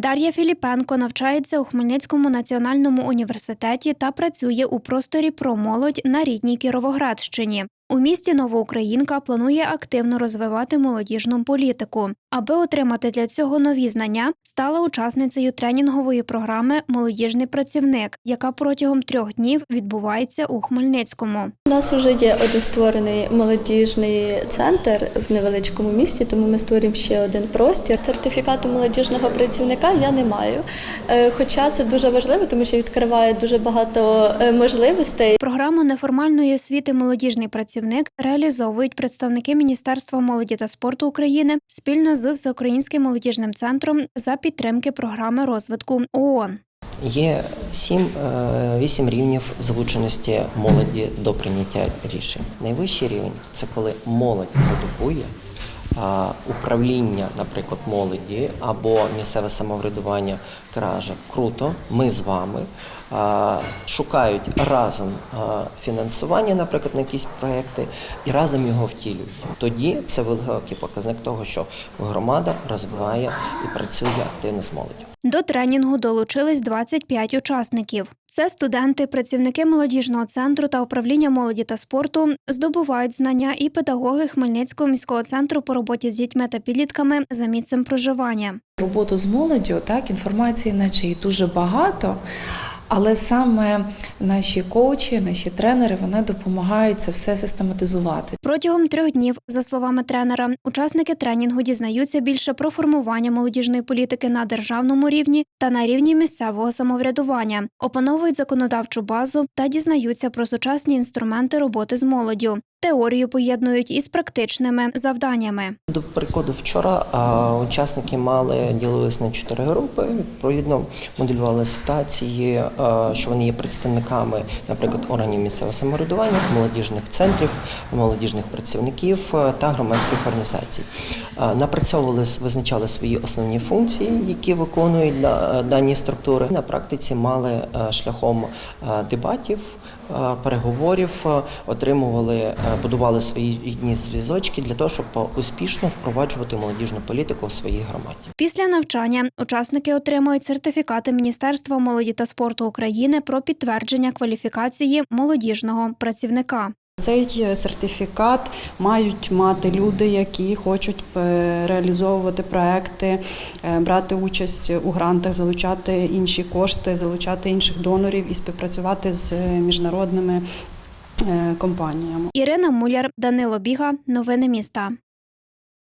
Дар'я Філіпенко навчається у Хмельницькому національному університеті та працює у просторі про молодь на рідній Кіровоградщині. У місті Новоукраїнка планує активно розвивати молодіжну політику. Аби отримати для цього нові знання, стала учасницею тренінгової програми Молодіжний працівник, яка протягом трьох днів відбувається у Хмельницькому. У нас вже є один створений молодіжний центр в невеличкому місті, тому ми створюємо ще один простір. Сертифікату молодіжного працівника я не маю. Е, Хоча це дуже важливо, тому що відкриває дуже багато е, можливостей. Програму неформальної освіти молодіжний працівник реалізовують представники Міністерства молоді та спорту України спільно з Всеукраїнським молодіжним центром за підтримки програми розвитку ООН. Є сім, е, вісім рівнів залученості молоді до прийняття рішень. Найвищий рівень це коли молодь продукує. Управління, наприклад, молоді або місцеве самоврядування каже, круто, ми з вами шукають разом фінансування, наприклад, на якісь проекти, і разом його втілюють. Тоді це великий показник того, що громада розвиває і працює активно з молоддю. До тренінгу долучились 25 учасників. Це студенти, працівники молодіжного центру та управління молоді та спорту здобувають знання і педагоги Хмельницького міського центру по роботі з дітьми та підлітками за місцем проживання. роботу з молоддю, так інформації, наче і дуже багато. Але саме наші коучі, наші тренери, вони допомагають це все систематизувати. Протягом трьох днів, за словами тренера, учасники тренінгу дізнаються більше про формування молодіжної політики на державному рівні та на рівні місцевого самоврядування, опановують законодавчу базу та дізнаються про сучасні інструменти роботи з молоддю. Теорію поєднують із практичними завданнями. До прикладу, вчора учасники мали ділились на чотири групи. Відповідно, моделювали ситуації, що вони є представниками, наприклад, органів місцевого самоврядування, молодіжних центрів, молодіжних працівників та громадських організацій. Напрацьовували, визначали свої основні функції, які виконують да- дані структури. На практиці мали шляхом дебатів. Переговорів отримували, будували свої рідні зв'язочки для того, щоб е, успішно впроваджувати молодіжну політику в своїй громаді. Після навчання учасники отримують сертифікати Міністерства молоді та спорту України про підтвердження кваліфікації молодіжного працівника. Цей сертифікат мають мати люди, які хочуть е, реалізовувати проекти, е, брати участь у грантах, залучати інші кошти, залучати інших донорів і співпрацювати з міжнародними е, компаніями. Ірина Муляр, Данило Біга. Новини міста.